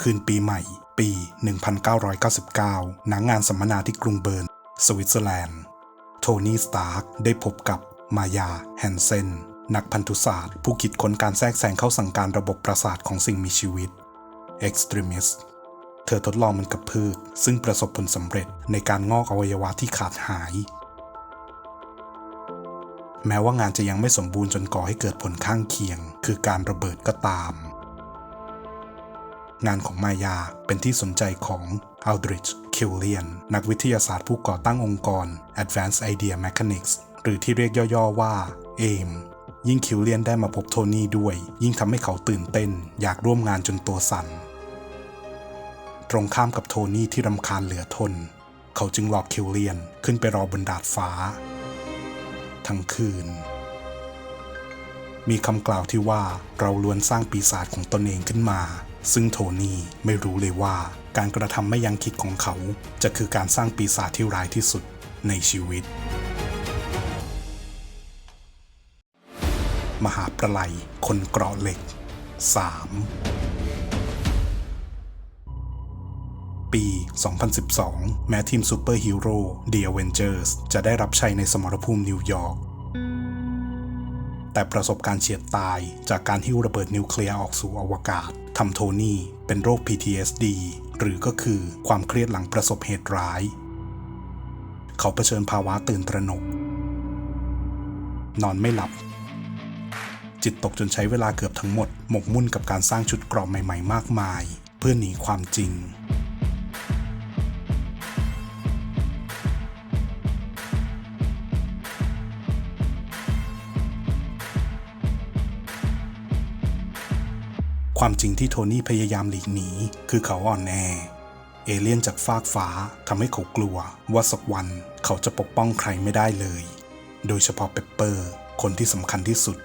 คืนปีใหม่ ปี 1999 ณ งานสัมมนาที่กรุงเบิร์น สวิตเซอร์แลนด์ โทนี่ สตาร์กได้พบกับมายา แฮนเซน นักพันธุศาสตร์ ผู้คิดค้นการแทรกแซงเข้าสั่งการระบบประสาทของสิ่งมีชีวิต Extremist เธอทดลองมันกับพืช ซึ่งประสบผลสำเร็จในการงอกอวัยวะที่ขาดหาย แม้ว่างานจะยังไม่สมบูรณ์จนก่อให้เกิดผลข้างเคียง คือการระเบิดก็ตาม งานของมายาเป็นที่สนใจของ Aldrich Killian นักวิทยาศาสตร์ผู้ก่อตั้งองค์กร Advanced Idea Mechanics หรือที่เรียกย่อๆว่า AIM ยิ่งคิวเลียนได้มาพบโทนี่ด้วย ยิ่งทำให้เขาตื่นเต้น อยากร่วมงานจนตัวสั่น ตรงข้ามกับโทนี่ที่รำคาญเหลือทน เขาจึงหลอกคิวเลียนขึ้นไปรอบนดาดฟ้า ทั้งคืน มีคำกล่าวที่ว่าเราล้วนสร้างปีศาจของตนเองขึ้นมา ซึ่งโทนี่ไม่รู้เลยว่าการกระทำไม่ยังคิดของเขา จะคือการสร้างปีศาจที่ร้ายที่สุดในชีวิต มหาประไลคนเกราะเหล็ก 3 ปี 2012 แม้ทีมซูเปอร์ฮีโร่ The Avengers จะได้รับชัยในสมรภูมินิวยอร์กแต่ประสบการณ์เฉียดตายจากการหิ้วระเบิดนิวเคลียร์ออกสู่อวกาศ ทำโทนี่เป็นโรค PTSD หรือก็คือความเครียดหลังประสบเหตุร้าย เขาเผชิญภาวะตื่นตระหนก นอนไม่หลับ จิตตกจนใช้เวลาเกือบทั้งหมด หมกมุ่นกับการสร้างชุดกรอบใหม่ ๆ มากมาย เพื่อหนีความจริง ความจริงที่โทนี่พยายามหลีกหนี คือเขาอ่อนแอ เอเลี่ยนจากฟากฟ้าทำให้เขากลัว ว่าสักวันเขาจะปกป้องใครไม่ได้เลย โดยเฉพาะเปปเปอร์ คนที่สำคัญที่สุด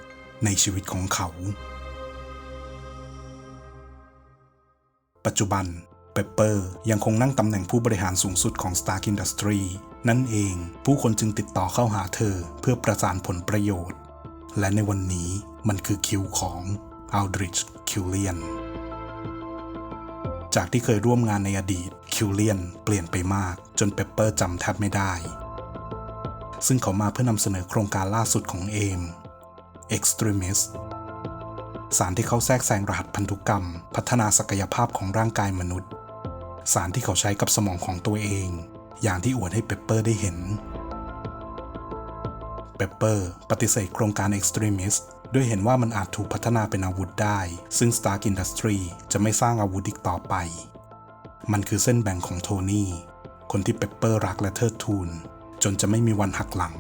ในชีวิตของเขา ปัจจุบันเปปเปอร์ยังคงนั่งตำแหน่งผู้บริหารสูงสุดของ Stark Industry นั่นเองผู้คนจึงติดต่อเข้าหาเธอเพื่อประสานผลประโยชน์ และในวันนี้มันคือคิวของ Aldrich Killian จากที่เคยร่วมงานในอดีต คิวเลียนเปลี่ยนไปมากจนเปปเปอร์จำแทบไม่ได้ ซึ่งเขามาเพื่อนำเสนอโครงการล่าสุดของเอม Extremist สารที่เขาแทรกแซงรหัสพันธุกรรม พัฒนาศักยภาพของร่างกายมนุษย์ สารที่เขาใช้กับสมองของตัวเอง อย่างที่อวดให้เปปเปอร์ได้เห็น เปปเปอร์ปฏิเสธโครงการ Extremist ด้วยเห็นว่ามันอาจถูกพัฒนาเป็นอาวุธได้ ซึ่ง Stark Industry จะไม่สร้างอาวุธอีกต่อไป มันคือเส้นแบ่งของโทนี่ คนที่เปปเปอร์รักและเทิดทูน จนจะไม่มีวันหักหลัง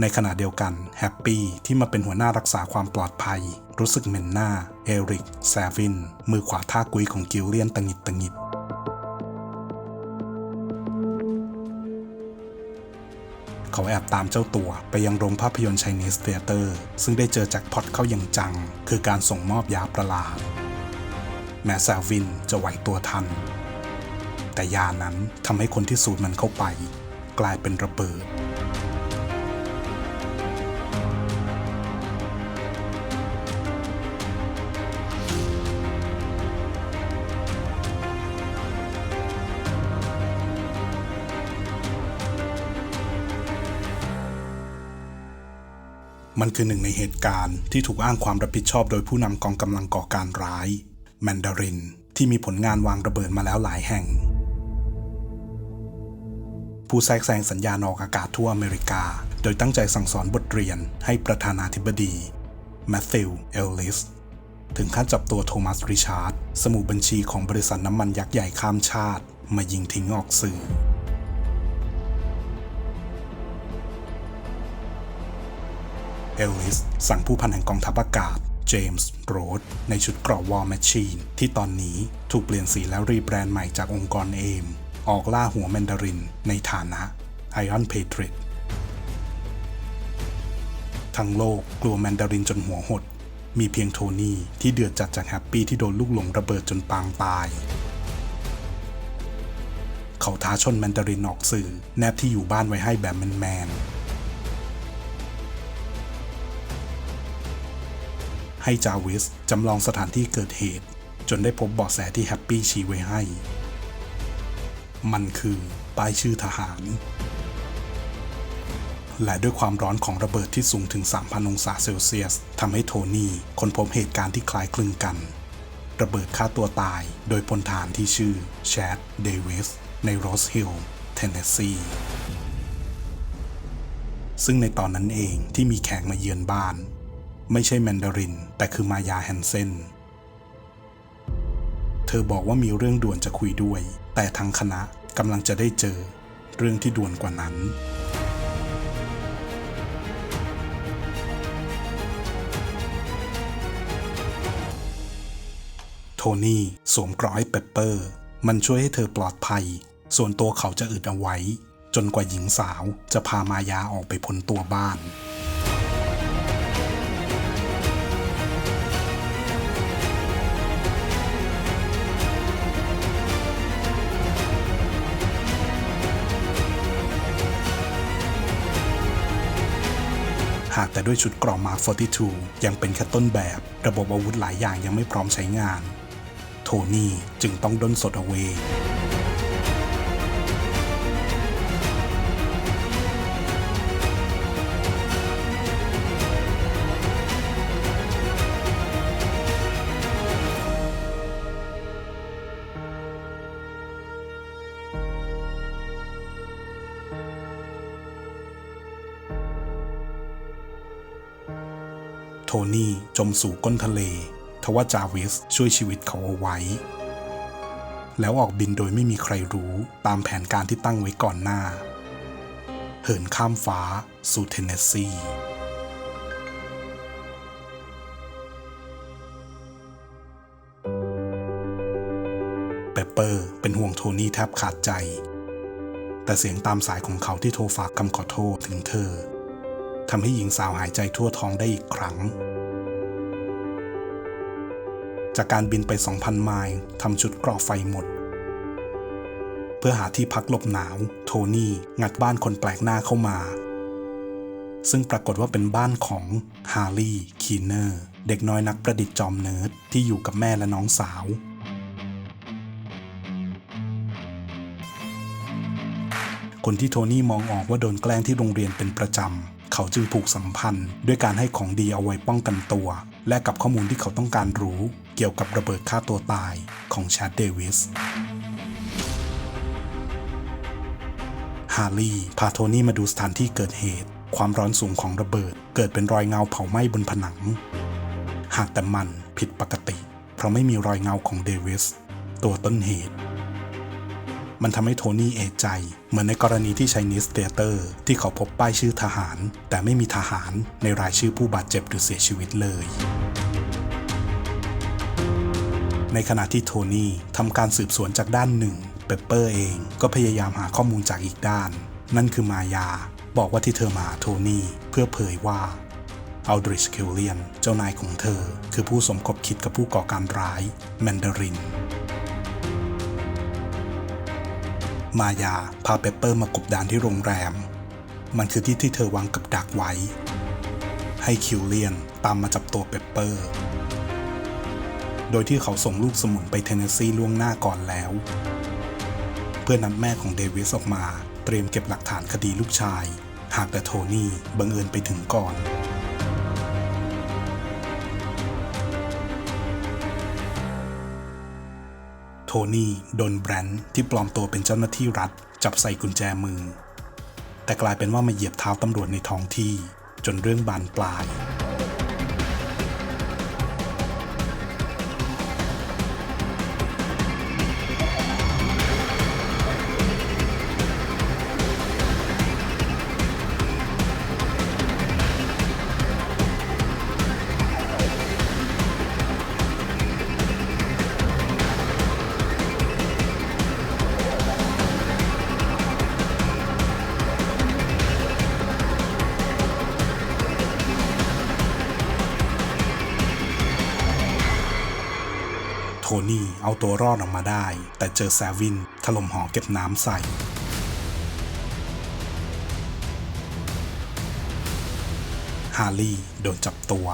ในขณะเดียวกันแฮปปี้ที่มาเป็นหัวหน้ารักษาความปลอดภัย รู้สึกเหม็นหน้า เอริก แซวิน มือขวาท่ากุยของกิลเลียนตังหิดตังหิด เขาแอบตามเจ้าตัวไปยังโรงภาพยนตร์ไชนีสเตเตอร์ซึ่งได้เจอแจ็คพอตเข้าอย่างจัง คือการส่งมอบยาประหลาดแม้แซวินจะไหวตัวทัน แต่ยานั้นทำให้คนที่สูดมันเข้าไป กลายเป็นระเบิด มันคือหนึ่งในเหตุการณ์ที่ถูกอ้างความรับผิดชอบโดยผู้นำกองกำลังก่อการร้าย แมนดาริน ที่มีผลงานวางระเบิดมาแล้วหลายแห่ง ผู้แทรกแซงสัญญาณออกอากาศทั่วอเมริกา โดยตั้งใจสั่งสอนบทเรียนให้ประธานาธิบดีแมทธิวเอลลิสถึงขั้นจับตัวโทมัสริชาร์ด สมุบัญชีของบริษัทน้ำมันยักษ์ใหญ่ข้ามชาติ มายิงทิ้งออกสื่อ เอลลิส สั่งผู้พันแห่งกองทัพอากาศ เจมส์โรดในชุดเกราะวอร์แมชชีน ที่ตอนนี้ถูกเปลี่ยนสีแล้วรีแบรนด์ใหม่จากองค์กรเอม ออกล่าหัวแมนดาริน ในฐานะไอออนเพทริ t ทั้งโลกกลัวแมนดารินจนหัวหด มีเพียงโทนี่ที่เดือดจัดจากแฮปปี้ที่โดนลูกหลงระเบิดจนปางตาย เขาท้าชนแมนดารินออกสื่อ แนบที่อยู่บ้านไว้ให้แบบแมนๆให้ ให้จาวิสจำลองสถานที่เกิดเหตุ จนได้พบเบาะแสที่แฮปปี้ชี้ไว้ให้ มันคือป้ายชื่อทหาร และด้วยความร้อนของระเบิดที่สูงถึง 3,000 องศาเซลเซียสทำให้โทนี่ค้นพบเหตุการณ์ที่คล้ายคลึงกัน ระเบิดฆ่าตัวตายโดยพลทหารที่ชื่อแชดเดวิสในโรสฮิลล์เทนเนสซีซึ่งในตอนนั้นเองที่มีแขกมาเยือนบ้าน ไม่ใช่แมนดาริน แต่คือมายาแฮนเซนเธอบอกว่ามีเรื่องด่วนจะคุยด้วย แต่ทั้งคณะกำลังจะได้เจอ เรื่องที่ด่วนกว่านั้น โทนี่สวมกราะให้เปปเปอร์ มันช่วยให้เธอปลอดภัย ส่วนตัวเขาจะอึดเอาไว้ จนกว่าหญิงสาวจะพามายาออกไปพ้นตัวบ้าน หากแต่ด้วยชุดกรอมาร์42 ยังเป็นแค่ต้นแบบ ระบบอาวุธหลายอย่างยังไม่พร้อมใช้งาน โทนี่จึงต้องด้นสดเอาเว มสู่ก้นทะเล ทว่าจาวิสช่วยชีวิตเขาเอาไว้ แล้วออกบินโดยไม่มีใครรู้ตามแผนการที่ตั้งไว้ก่อนหน้า เหินข้ามฟ้าสู่เทนเนสซีเปปเปอร์เป็นห่วงโทนี่แทบขาดใจ แต่เสียงตามสายของเขาที่โทรฝากคำขอโทษถึงเธอทำให้หญิงสาวหายใจทั่วท้องได้อีกครั้ง จากการบินไป 2,000 ไมล์ทำชุดกรอไฟหมด เพื่อหาที่พักหลบหนาว โทนี่งัดบ้านคนแปลกหน้าเข้ามา ซึ่งปรากฏว่าเป็นบ้านของฮาร์ลีย์คีเนอร์ เด็กน้อยนักประดิษฐ์จอมเนิร์ดที่อยู่กับแม่และน้องสาวคนที่โทนี่มองออกว่าโดนแกล้งที่โรงเรียนเป็นประจำ เขาจึงผูกสัมพันธ์ด้วยการให้ของดีเอาไว้ป้องกันตัว และกับข้อมูลที่เขาต้องการรู้เกี่ยวกับระเบิดฆ่าตัวตายของแชดเดวิสฮาร์ลีย์พาโทนี่มาดูสถานที่เกิดเหตุ ความร้อนสูงของระเบิด เกิดเป็นรอยเงาเผาไหม้บนผนัง หากแต่มันผิดปกติ เพราะไม่มีรอยเงาของเดวิสตัวต้นเหตุ มันทำให้โทนี่เอะใจ เหมือนในกรณีที่ชัยนิสเตเตอร์ที่เขาพบป้ายชื่อทหาร แต่ไม่มีทหารในรายชื่อผู้บาดเจ็บหรือเสียชีวิตเลยในขณะที่โทนี่ทำการสืบสวนจากด้านหนึ่ง เปปเปอร์เองก็พยายามหาข้อมูลจากอีกด้าน นั่นคือมายา บอกว่าที่เธอมาหาโทนี่เพื่อเผยว่าอัลดริชเคลเลียน เจ้านายของเธอ คือผู้สมคบคิดกับผู้ก่อการร้าย แมนดาริน มายาพาเปเปอร์มากบดานที่โรงแรม มันคือที่ที่เธอวางกับดักไว้ ให้คิวเลียนตามมาจับตัวเปปเปอร์ โดยที่เขาส่งลูกสมุนไปเทนเนสซีล่วงหน้าก่อนแล้ว เพื่อนัดแม่ของเดวิสออกมาเตรียมเก็บหลักฐานคดีลูกชาย หากแต่โทนี่บังเอิญไปถึงก่อน โทนี่โดนแบรนด์ที่ปลอมตัวเป็นเจ้าหน้าที่รัฐ จับใส่กุญแจมือ แต่กลายเป็นว่ามาเหยียบเท้าตำรวจในท้องที่จนเรื่องบานปลาย เอาตัวรอดออกมาได้ แต่เจอแซวินถล่มหอเก็บน้ำใส่ฮาร์ลีโดนจับตัว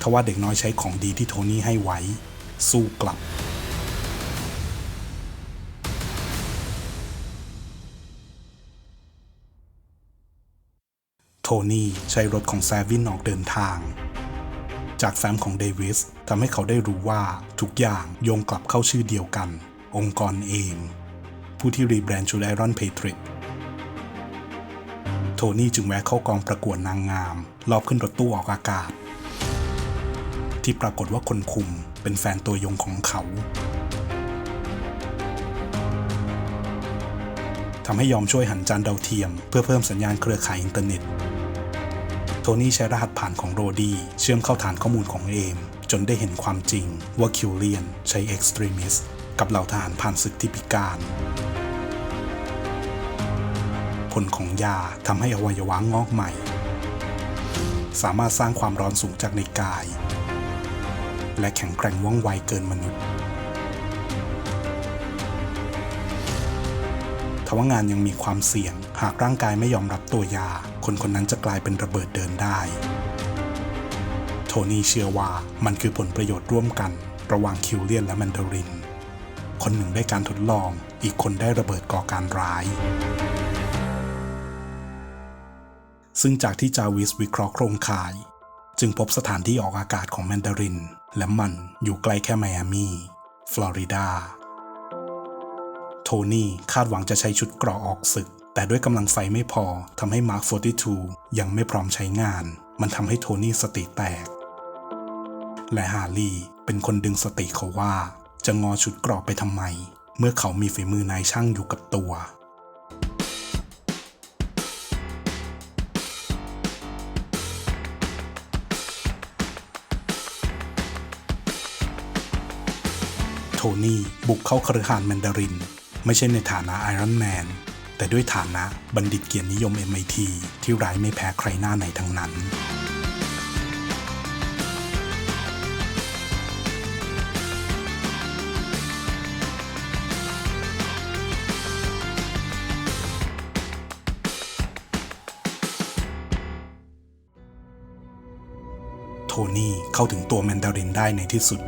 ทว่าเด็กน้อยใช้ของดีที่โทนี่ให้ไว้ สู้กลับ โทนี่ใช้รถของแซวินออกเดินทาง จากแฟ้มของเดวิสทำให้เขาได้รู้ว่าทุกอย่างโยงกลับเข้าชื่อเดียวกัน องค์กรเอง ผู้ที่รีแบรนด์ชูไอรอนเพทริกโทนี่จึงแวะเข้ากองประกวดนางงาม รอบขึ้นรถตู้ออกอากาศ ที่ปรากฏว่าคนคุมเป็นแฟนตัวยงของเขาทำให้ยอมช่วยหันจานดาวเทียม เพื่อเพิ่มสัญญาณเครือข่ายอินเทอร์เน็ต โทนี่ใช้รหัสผ่านของโรดี้เชื่อมเข้าฐานข้อมูลของเอม จนได้เห็นความจริงว่าคิวเลียนใช้เอ็กซ์ตรีมิสกับเหล่าทหารผ่านศึกที่พิการผลของยาทำให้อวัยวะงอกใหม่ สามารถสร้างความร้อนสูงจากในกาย และแข็งแกร่งว่องไวเกินมนุษย์ทว่างานยังมีความเสี่ยง หากร่างกายไม่ยอมรับตัวยา คนคนนั้นจะกลายเป็นระเบิดเดินได้ โทนี่เชื่อว่ามันคือผลประโยชน์ร่วมกัน ระหว่างคิวเลียนและแมนดาริน คนหนึ่งได้การทดลอง อีกคนได้ระเบิดก่อการร้าย ซึ่งจากที่จาวิสวิเคราะห์โครงข่าย จึงพบสถานที่ออกอากาศของแมนดาริน และมันอยู่ใกล้แค่ไมอามีฟลอริดาโทนี่คาดหวังจะใช้ชุดเกราะออกศึก แต่ด้วยกำลังไฟไม่พอทำให้มาร์ค42 ยังไม่พร้อมใช้งาน มันทำให้โทนี่สติแตก และฮาร์ลีเป็นคนดึงสติเขาว่า จะงอชุดกราะไปทำไม เมื่อเขามีฝีมือนายช่างอยู่กับตัว โทนี่บุกเข้าคฤหาสน์แมนดาริน ไม่ใช่ในฐานะไอรอนแมน แต่ด้วยฐานะบัณฑิตเกียรตินิยม MIT ที่ร้ายไม่แพ้ใครหน้าไหนทั้งนั้นโทนี่เข้าถึงตัวแมนดารินได้ในที่สุด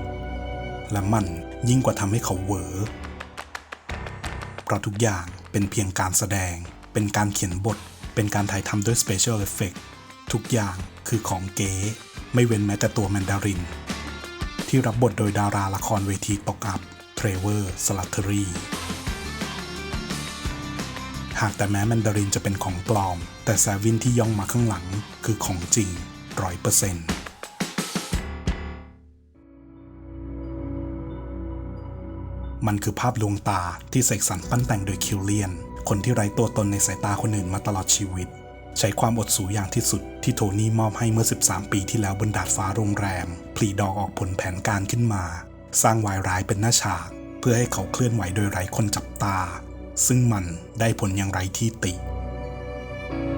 และมันยิ่งกว่าทำให้เขาเหวอเพราะทุกอย่าง เป็นเพียงการแสดง เป็นการเขียนบท เป็นการถ่ายทำด้วย Special Effect ทุกอย่างคือของเก๋ไม่เว้นแม้แต่ตัวแมนดาริน ที่รับบทโดยดาราละครเวทีตกอับเทรเวอร์สลัตเทอรีหากแต่แม้แมนดารินจะเป็นของปลอม แต่แซวินที่ย่องมาข้างหลังคือของจริงร้อยเปอร์เซ็นต์ มันคือภาพลวงตาที่เสกสรรปั้นแต่งโดยคิวเลียน คนที่ไร้ตัวตนในสายตาคนอื่นมาตลอดชีวิต ใช้ความอดสูอย่างที่สุดที่โทนี่มอบให้เมื่อ 13 ปีที่แล้วบนดาดฟ้าโรงแรมพลีดอกออกผลแผนการขึ้นมา สร้างวายร้ายเป็นหน้าฉาก เพื่อให้เขาเคลื่อนไหวโดยไร้คนจับตา ซึ่งมันได้ผลอย่างไรที่ติ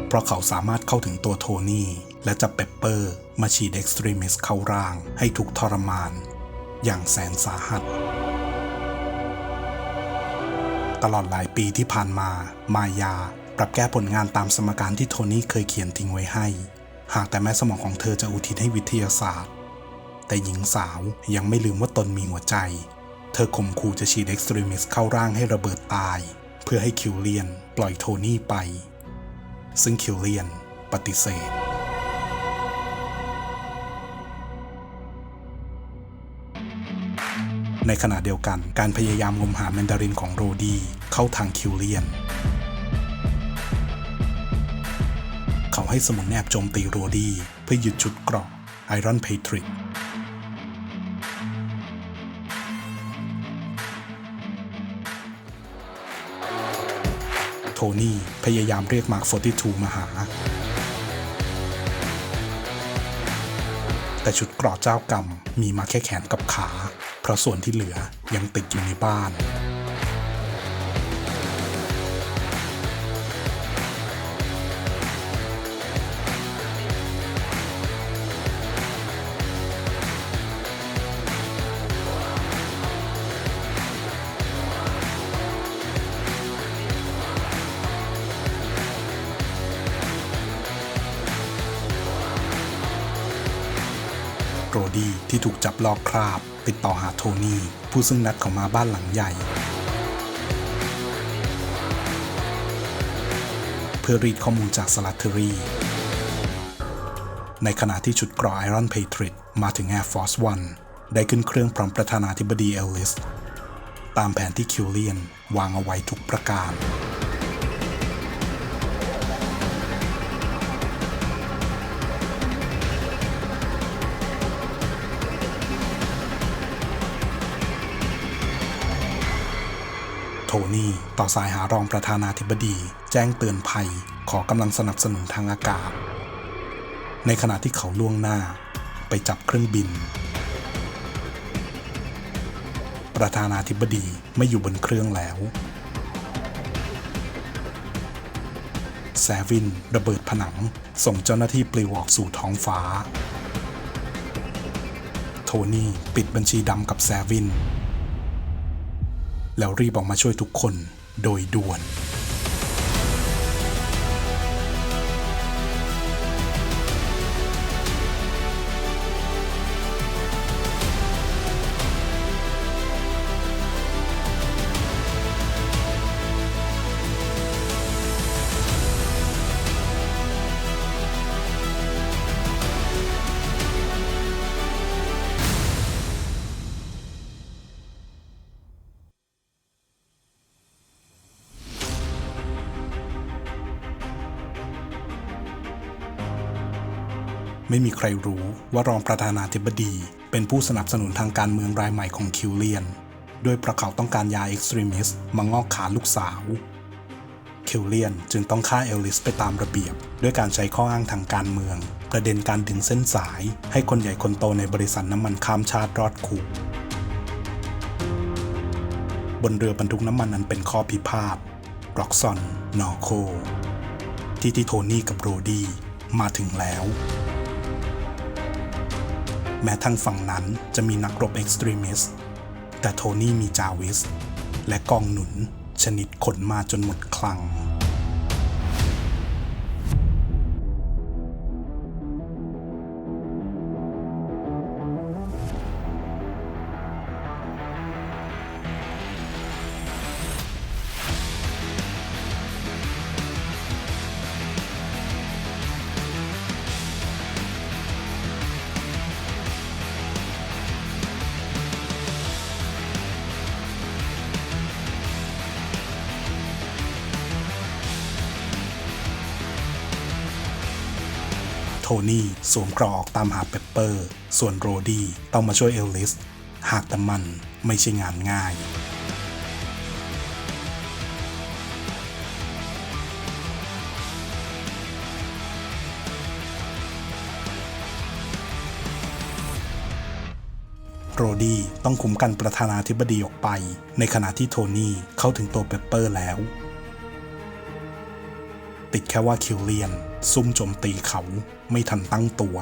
เพราะเขาสามารถเข้าถึงตัวโทนี่และจับเปปเปอร์ มาฉีดเอ็กซ์ตรีมิสเข้าร่าง ให้ถูกทรมาน อย่างแสนสาหัส ตลอดหลายปีที่ผ่านมา มายา ปรับแก้ผลงานตามสมการที่โทนี่เคยเขียนทิ้งไว้ให้ หากแต่แม้สมองของเธอจะอุทิศให้วิทยาศาสตร์ แต่หญิงสาวยังไม่ลืมว่าตนมีหัวใจ เธอข่มขู่จะฉีดเอ็กซ์ตรีมิสเข้าร่างให้ระเบิดตาย เพื่อให้คิวเลียน ปล่อยโทนี่ไป ซึ่งคิวเลียน ปฏิเสธ ในขณะเดียวกันการพยายามงมหาแมนดารินของโรดีเข้าทางคิวเลียน เขาให้สมุนแอบโจมตีโรดีเพื่อหยุดชุดเกราะไอรอนเพทริกโทนี่พยายามเรียกมาร์ค42 มาหา แต่ชุดเกราะเจ้ากรรมมีมาแค่แขนกับขา เพราะส่วนที่เหลือยังติดอยู่ในบ้านโรดี้ที่ถูกจับลอกคราบ ติดต่อหาโทนี่ผู้ซึ่งนัดเขามาบ้านหลังใหญ่ เพื่อรีดข้อมูลจากสลัตเทอรี่ ในขณะที่ชุดเกรอไอรอนเพทริตมาถึง Air Force One ได้ขึ้นเครื่องพร้อมประธานาธิบดีเอลลิส ตามแผนที่คิวเลียน วางเอาไว้ทุกประการ นี่ ต่อสายหารองประธานาธิบดี แจ้งเตือนภัย ขอกำลังสนับสนุนทางอากาศ ในขณะที่เขาล่วงหน้า ไปจับเครื่องบิน ประธานาธิบดีไม่อยู่บนเครื่องแล้วแซวินระเบิดผนัง ส่งเจ้าหน้าที่ปลิวออกสู่ท้องฟ้า โทนี่ปิดบัญชีดำกับแซวิน แล้วรีบออกมาช่วยทุกคนโดยด่วน ไม่มีใครรู้ว่ารองประธานาธิบดี เป็นผู้สนับสนุนทางการเมืองรายใหม่ของคิวเลียน ด้วยเพระเขาต้องการยาเอ็กซ์ตรีมิสมางอกขาลูกสาว คิวเลียนจึงต้องฆ่าเอลลิสไปตามระเบียบ ด้วยการใช้ข้ออ้างทางการเมือง ประเด็นการดึงเส้นสาย ให้คนใหญ่คนโตในบริษัทน้ำมันข้ามชาติรอดคุกบนเรือบรรทุกน้ำมันนั้นเป็นข้อพิพาทร็อกซอน นอโค ที่ที่โทนี่กับโรดี้มาถึงแล้ว แม้ทางฝั่งนั้นจะมีนักรบเอ็กซ์ตรีมิสต์แต่โทนี่มีจาวิส และกองหนุนชนิดขนมาจนหมดคลัง โทนี่สวมเกรอออกตามหาเปปเปอร์ ส่วนโรดี้ต้องมาช่วยเอลลิส หากแต่มันไม่ใช่งานง่ายโรดี้ต้องคุมกันประธานาธิบดีออกไป ในขณะที่โทนี่เข้าถึงตัวเปปเปอร์แล้ว ติดแค่ว่าคิวเลียน ซุ่มโจมตีเขาไม่ทันตั้งตัว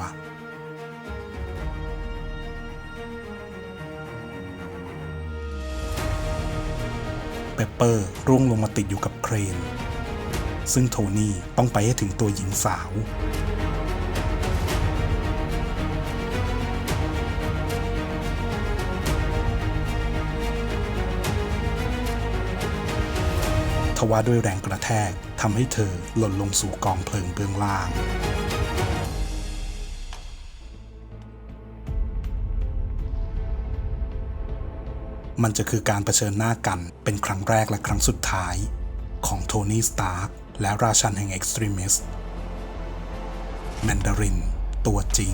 เปปเปอร์ร่วงลงมาติดอยู่กับเครน ซึ่งโทนี่ต้องไปให้ถึงตัวหญิงสาว ว่าด้วยแรงกระแทกทำให้เธอหล่นลงสู่กองเพลิงเบื้องล่างมันจะคือการเผชิญหน้ากันเป็นครั้งแรกและครั้งสุดท้าย ของโทนี่ สตาร์กและราชันแห่งเอ็กซ์ตรีมิสต์แมนดาริน ตัวจริง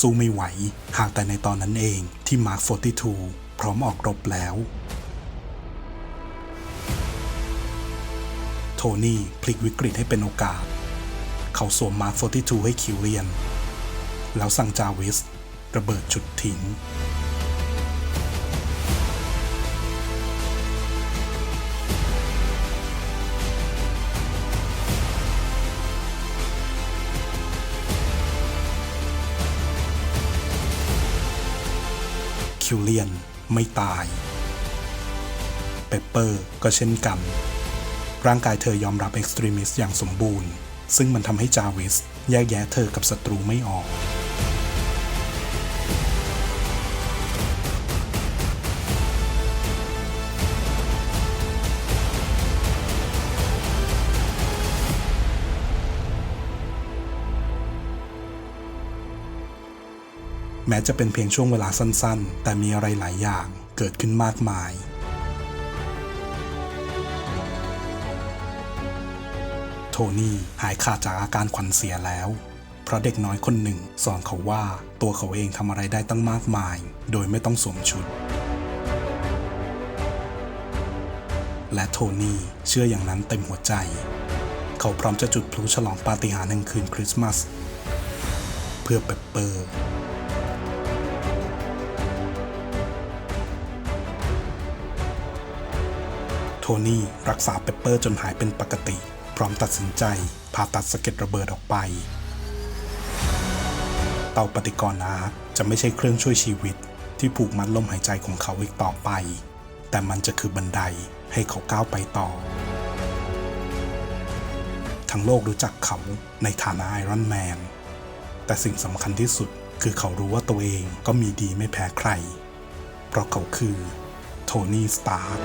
สู้ไม่ไหว หากแต่ในตอนนั้นเองที่มาร์ค42 พร้อมออกรบแล้ว โทนี่พลิกวิกฤตให้เป็นโอกาส เขาสวมมาร์ค42 ให้คิวเลียน แล้วสั่งจาวิสระเบิดจุดทิ้ง คิวเลียนไม่ตาย เปปเปอร์ก็เช่นกัน ร่างกายเธอยอมรับเอ็กซ์ตรีมิสอย่างสมบูรณ์ ซึ่งมันทำให้จาวิสแยกแยะเธอกับศัตรูไม่ออก แม้จะเป็นเพียงช่วงเวลาสั้นๆ แต่มีอะไรหลายอย่างเกิดขึ้นมากมาย โทนี่หายขาดจากอาการขวัญเสียแล้ว เพราะเด็กน้อยคนหนึ่งสอนเขาว่าตัวเขาเองทำอะไรได้ตั้งมากมาย โดยไม่ต้องสวมชุด และโทนี่เชื่ออย่างนั้นเต็มหัวใจ เขาพร้อมจะจุดพลุฉลองปาฏิหาริย์แห่งคืนคริสต์มาส เพื่อเปปเปอร์ นี่รักษาเปปเปอร์จนหายเป็นปกติ พร้อมตัดสินใจผ่าตัดสะเก็ดระเบิดออกไป เตาปฏิกรณ์อาร์ตจะไม่ใช่เครื่องช่วยชีวิต ที่ผูกมัดลมหายใจของเขาอีกต่อไป แต่มันจะคือบันไดให้เขาก้าวไปต่อ ทั้งโลกรู้จักเขาในฐานะไอรอนแมน แต่สิ่งสำคัญที่สุดคือเขารู้ว่าตัวเองก็มีดีไม่แพ้ใคร เพราะเขาคือโทนี่ สตาร์